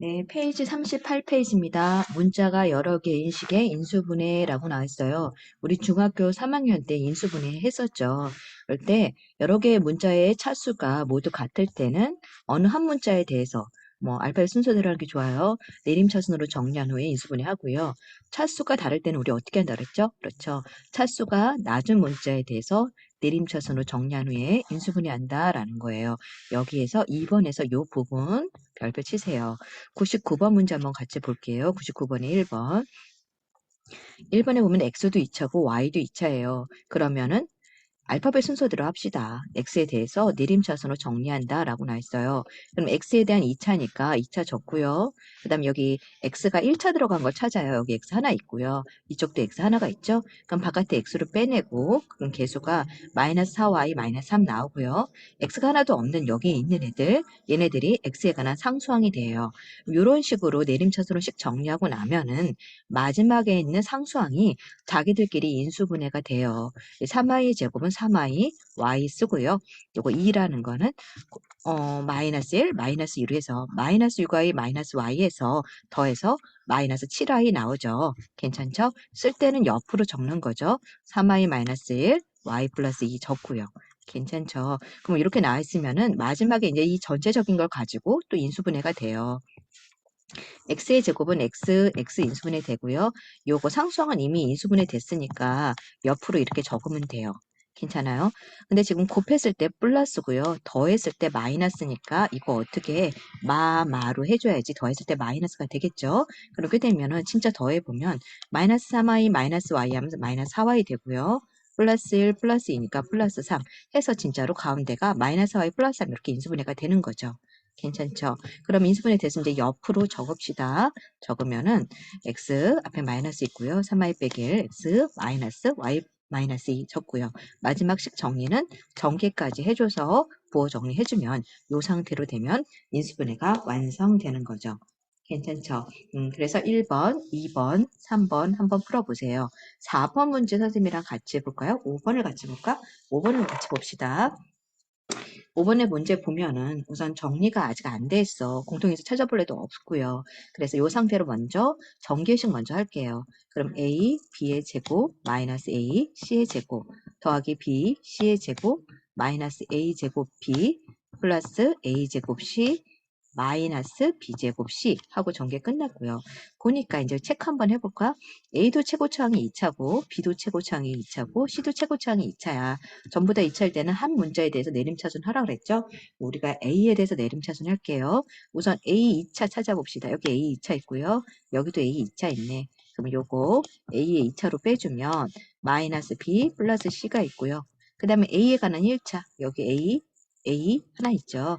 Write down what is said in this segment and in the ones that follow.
네, 페이지 38페이지입니다. 문자가 여러 개인 식의 인수분해라고 나와 있어요. 우리 중학교 3학년 때 인수분해 했었죠. 그럴 때 여러 개의 문자의 차수가 모두 같을 때는 어느 한 문자에 대해서 뭐 알파벳 순서대로 하는 게 좋아요. 내림차순으로 정리한 후에 인수분해 하고요. 차수가 다를 때는 우리 어떻게 한다 그랬죠? 그렇죠. 차수가 낮은 문자에 대해서 내림차순으로 정리한 후에 인수분해한다라는 거예요. 여기에서 2번에서 이 부분 별표 치세요. 99번 문제 한번 같이 볼게요. 99번에 1번. 1번에 보면 x도 2차고 y도 2차예요. 그러면은 알파벳 순서대로 합시다. x에 대해서 내림차순으로 정리한다 라고 나와 있어요. 그럼 x에 대한 2차니까 2차 적고요. 그 다음 여기 x가 1차 들어간 걸 찾아요. 여기 x 하나 있고요. 이쪽도 x 하나가 있죠. 그럼 바깥에 x를 빼내고 그럼 개수가 마이너스 4y 마이너스 3 나오고요. x가 하나도 없는 여기에 있는 애들 얘네들이 x에 관한 상수항이 돼요. 이런 식으로 내림차순으로 씩 정리하고 나면은 마지막에 있는 상수항이 자기들끼리 인수분해가 돼요. 3y의 제곱은 3i, y 쓰고요. 요거 2라는 거는 어, 마이너스 1, 마이너스 2로 해서 마이너스 6i, 마이너스 y에서 더해서 마이너스 7i 나오죠. 괜찮죠? 쓸 때는 옆으로 적는 거죠. 3i 마이너스 1, y 플러스 2 적고요. 괜찮죠? 그럼 이렇게 나와 있으면은 마지막에 이제 이 전체적인 걸 가지고 또 인수분해가 돼요. x의 제곱은 x, x 인수분해 되고요. 요거 상수항은 이미 인수분해 됐으니까 옆으로 이렇게 적으면 돼요. 괜찮아요? 근데 지금 곱했을 때 플러스고요. 더했을 때 마이너스니까 이거 어떻게 마, 마로 해줘야지 더했을 때 마이너스가 되겠죠? 그렇게 되면은 진짜 더해보면 마이너스 3y 마이너스 y 하면서 마이너스 4y 되고요. 플러스 1 플러스 2니까 플러스 3 해서 진짜로 가운데가 마이너스 y 플러스 3 이렇게 인수분해가 되는 거죠. 괜찮죠? 그럼 인수분해 돼서 이제 옆으로 적읍시다. 적으면은 x 앞에 마이너스 있고요. 3y 빼기 1 x 마이너스 y 마이너스 2 적고요. 마지막 식 정리는 전개까지 해줘서 부호 정리해주면 이 상태로 되면 인수분해가 완성되는 거죠. 괜찮죠? 음, 그래서 1번, 2번, 3번 한번 풀어보세요. 4번 문제 선생님이랑 같이 해볼까요? 5번을 같이 볼까? 5번을 같이 봅시다. 5번의 문제 보면은 우선 정리가 아직 안 돼 있어. 공통에서 찾아볼 애도 없고요. 그래서 이 상태로 먼저 전개식 먼저 할게요. 그럼 a, b의 제곱, 마이너스 a, c의 제곱, 더하기 b, c의 제곱, 마이너스 a 제곱 b, 플러스 a 제곱 c, 마이너스 b제곱 c 하고 전개 끝났고요. 보니까 이제 체크 한번 해볼까? a도 최고차항이 2차고 b도 최고차항이 2차고 c도 최고차항이 2차야. 전부 다 2차일 때는 한 문자에 대해서 내림차순 하라 그랬죠? 우리가 a에 대해서 내림차순 할게요. 우선 a 2차 찾아봅시다. 여기 a 2차 있고요. 여기도 a 2차 있네. 그럼 요거 a의 2차로 빼주면 마이너스 b 플러스 c가 있고요. 그 다음에 a에 관한 1차 여기 a a 하나 있죠.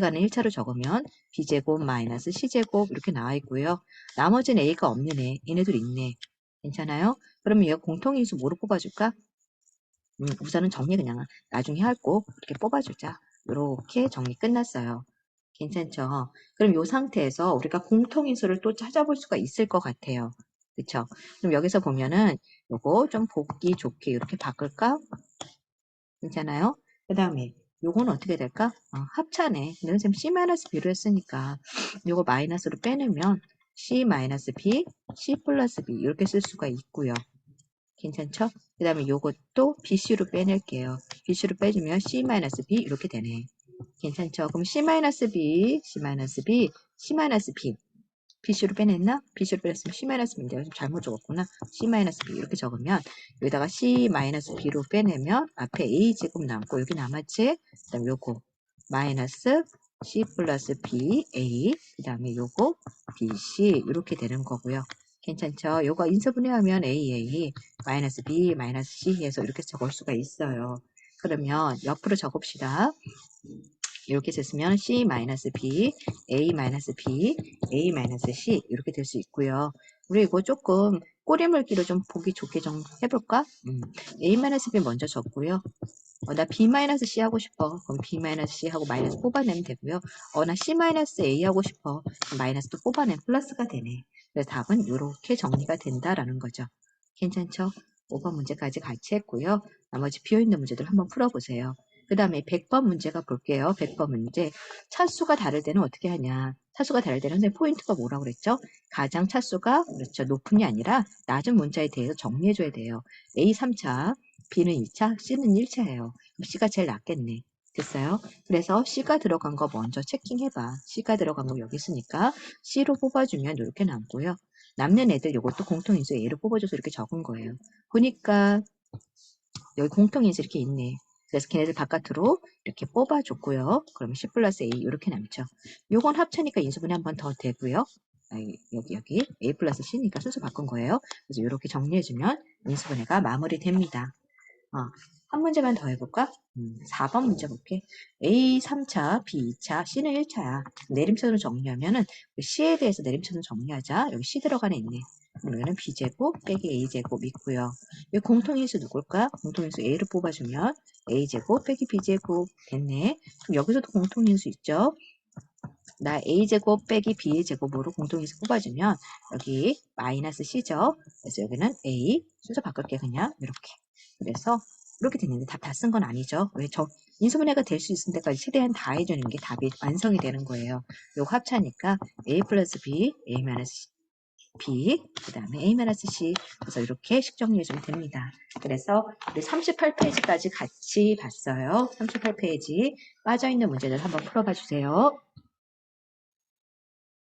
관한 1차로 적으면 b제곱 마이너스 c제곱 이렇게 나와 있고요. 나머지는 a가 없는 애, 얘네들 있네. 괜찮아요? 그러면 얘가 공통인수 뭐로 뽑아줄까? 음, 우선은 정리 그냥 나중에 할 거 이렇게 뽑아주자. 이렇게 정리 끝났어요. 괜찮죠? 그럼 이 상태에서 우리가 공통인수를 또 찾아볼 수가 있을 것 같아요. 그쵸? 그럼 여기서 보면은 요거 좀 보기 좋게 이렇게 바꿀까? 괜찮아요? 그 다음에 요건 어떻게 될까? 어, 합차네. 근데 선생님 C-B로 했으니까 요거 마이너스로 빼내면 C-B, C 플러스 B 이렇게 쓸 수가 있고요. 괜찮죠? 그 다음에 요것도 BC로 빼낼게요. BC로 빼주면 C-B 이렇게 되네. 괜찮죠? 그럼 C-B, C-B, C-B BC로 빼냈나? BC로 빼냈으면 C-B인데요. 잘못 적었구나. C-B 이렇게 적으면 여기다가 C-B로 빼내면 앞에 A제곱 남고 여기 남았지? 그 다음 요거 마이너스 C 플러스 B, A 그 다음에 요거 BC 이렇게 되는 거고요. 괜찮죠? 요거 인수분해하면 A, A 마이너스 B, 마이너스 C 해서 이렇게 적을 수가 있어요. 그러면 옆으로 적읍시다. 이렇게 됐으면 C-B, A-B, A-C 이렇게 될 수 있고요. 우리 이거 조금 꼬리물기로 좀 보기 좋게 좀 해볼까? 음, A-B 먼저 적고요. 어, 나 B-C 하고 싶어. 그럼 B-C 하고 마이너스 뽑아내면 되고요. 어, 나 C-A 하고 싶어. 마이너스도 뽑아내면 플러스가 되네. 그래서 답은 이렇게 정리가 된다라는 거죠. 괜찮죠? 5번 문제까지 같이 했고요. 나머지 비어있는 문제들 한번 풀어보세요. 그 다음에 100번 문제가 볼게요. 100번 문제. 차수가 다를 때는 어떻게 하냐. 차수가 다를 때는 포인트가 뭐라고 그랬죠? 가장 차수가 그렇죠. 높은이 아니라 낮은 문자에 대해서 정리해줘야 돼요. A 3차, B는 2차, C는 1차예요. C가 제일 낮겠네. 됐어요? 그래서 C가 들어간 거 먼저 체킹해봐. C가 들어간 거 여기 있으니까 C로 뽑아주면 이렇게 남고요. 남는 애들 이것도 공통인수 A로 뽑아줘서 이렇게 적은 거예요. 보니까 여기 공통인수 이렇게 있네. 그래서 걔네들 바깥으로 이렇게 뽑아줬고요. 그러면 C 플러스 A 이렇게 남죠. 요건 합차니까 인수분해 한 번 더 되고요. 아, 여기 여기 A 플러스 C니까 순서 바꾼 거예요. 그래서 이렇게 정리해주면 인수분해가 마무리됩니다. 어, 한 문제만 더 해볼까? 음, 4번 문제 볼게. A 3차, B 2차, C는 1차야. 내림선으로 정리하면은 C에 대해서 내림선으로 정리하자. 여기 C 들어가네 있네. 여기는 B제곱 빼기 A제곱 있고요. 이 공통인수 누굴까? 공통인수 A를 뽑아주면 A제곱 빼기 B제곱 됐네. 그럼 여기서도 공통인수 있죠? 나 A제곱 빼기 B의 제곱으로 공통인수 뽑아주면 여기 마이너스 C죠? 그래서 여기는 A 순서 바꿀게 그냥 이렇게. 그래서 이렇게 됐는데 답 다 쓴 건 아니죠. 왜 저 인수분해가 될 수 있을 때까지 최대한 다 해주는 게 답이 완성이 되는 거예요. 요 합차니까 A 플러스 B, A 마이너스 B, 그 다음에 A 마이너스 C. 그래서 이렇게 식 정리해주면 됩니다. 그래서 우리 38페이지까지 같이 봤어요. 38페이지 빠져있는 문제들 한번 풀어봐 주세요.